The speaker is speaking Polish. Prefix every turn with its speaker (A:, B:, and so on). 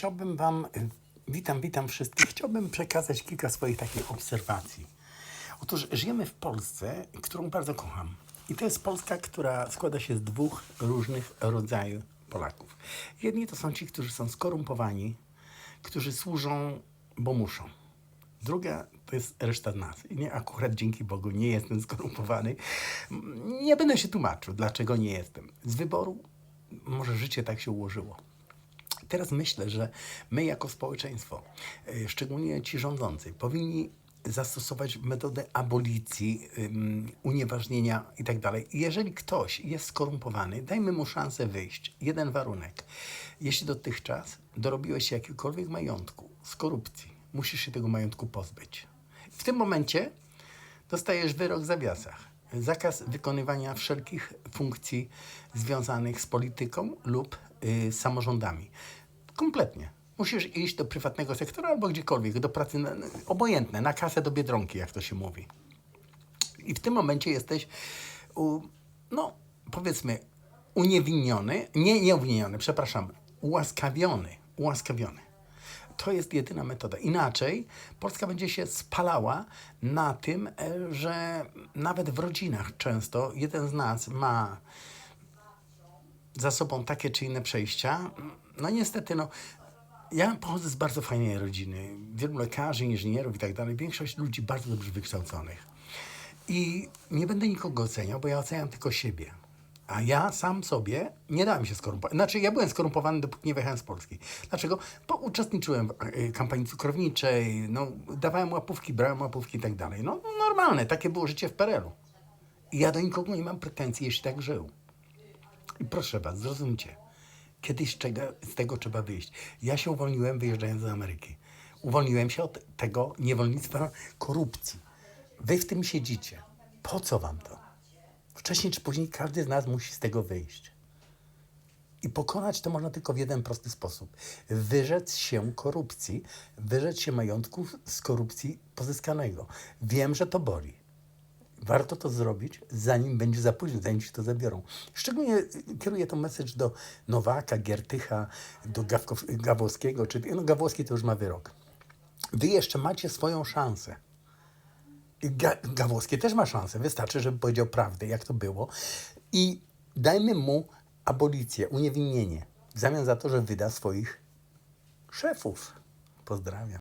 A: Chciałbym Wam, witam, witam wszystkich, chciałbym przekazać kilka swoich takich obserwacji. Otóż żyjemy w Polsce, którą bardzo kocham. I to jest Polska, która składa się z dwóch różnych rodzajów Polaków. Jedni to są ci, którzy są skorumpowani, którzy służą, bo muszą. Druga to jest reszta nas. I nie, akurat dzięki Bogu nie jestem skorumpowany. Nie będę się tłumaczył, dlaczego nie jestem. Z wyboru może życie tak się ułożyło. Teraz myślę, że my jako społeczeństwo, y, szczególnie ci rządzący, powinni zastosować metodę abolicji, ym, unieważnienia itd. I Jeżeli ktoś jest skorumpowany, dajmy mu szansę wyjść. Jeden warunek. Jeśli dotychczas dorobiłeś się jakiegokolwiek majątku z korupcji, musisz się tego majątku pozbyć. W tym momencie dostajesz wyrok w zawiasach. Zakaz wykonywania wszelkich funkcji związanych z polityką lub y, samorządami. Kompletnie. Musisz iść do prywatnego sektora albo gdziekolwiek, do pracy, na, obojętne, na kasę do Biedronki, jak to się mówi. I w tym momencie jesteś, u, no powiedzmy, uniewinniony, nie, nie uniewinniony, przepraszam, ułaskawiony, ułaskawiony. To jest jedyna metoda. Inaczej Polska będzie się spalała na tym, e, że nawet w rodzinach często jeden z nas ma za sobą takie czy inne przejścia. No niestety, no, ja pochodzę z bardzo fajnej rodziny. Wielu lekarzy, inżynierów i tak dalej. Większość ludzi bardzo dobrze wykształconych. I nie będę nikogo oceniał, bo ja oceniam tylko siebie. A ja sam sobie nie dałem się skorumpować. Znaczy, ja byłem skorumpowany, dopóki nie wyjechałem z Polski. Dlaczego? Bo uczestniczyłem w e, kampanii cukrowniczej, no, dawałem łapówki, brałem łapówki i tak dalej. No, no normalne, takie było życie w PRL-u. I ja do nikogo nie mam pretensji, jeśli tak żył. I proszę was, zrozumcie. Kiedyś czego, z tego trzeba wyjść. Ja się uwolniłem wyjeżdżając do Ameryki. Uwolniłem się od tego niewolnictwa korupcji. Wy w tym siedzicie. Po co wam to? Wcześniej czy później każdy z nas musi z tego wyjść. I pokonać to można tylko w jeden prosty sposób. Wyrzec się korupcji, wyrzec się majątków z korupcji pozyskanego. Wiem, że to boli. Warto to zrobić, zanim będzie za późno, zanim ci to zabiorą. Szczególnie y, kieruję to message do Nowaka, Giertycha, do Gawko- Gawłowskiego, czy no Gawłowski to już ma wyrok. Wy jeszcze macie swoją szansę. Ga- Gawłowski też ma szansę. Wystarczy, żeby powiedział prawdę, jak to było. I dajmy mu abolicję, uniewinnienie. W zamian za to, że wyda swoich szefów. Pozdrawiam.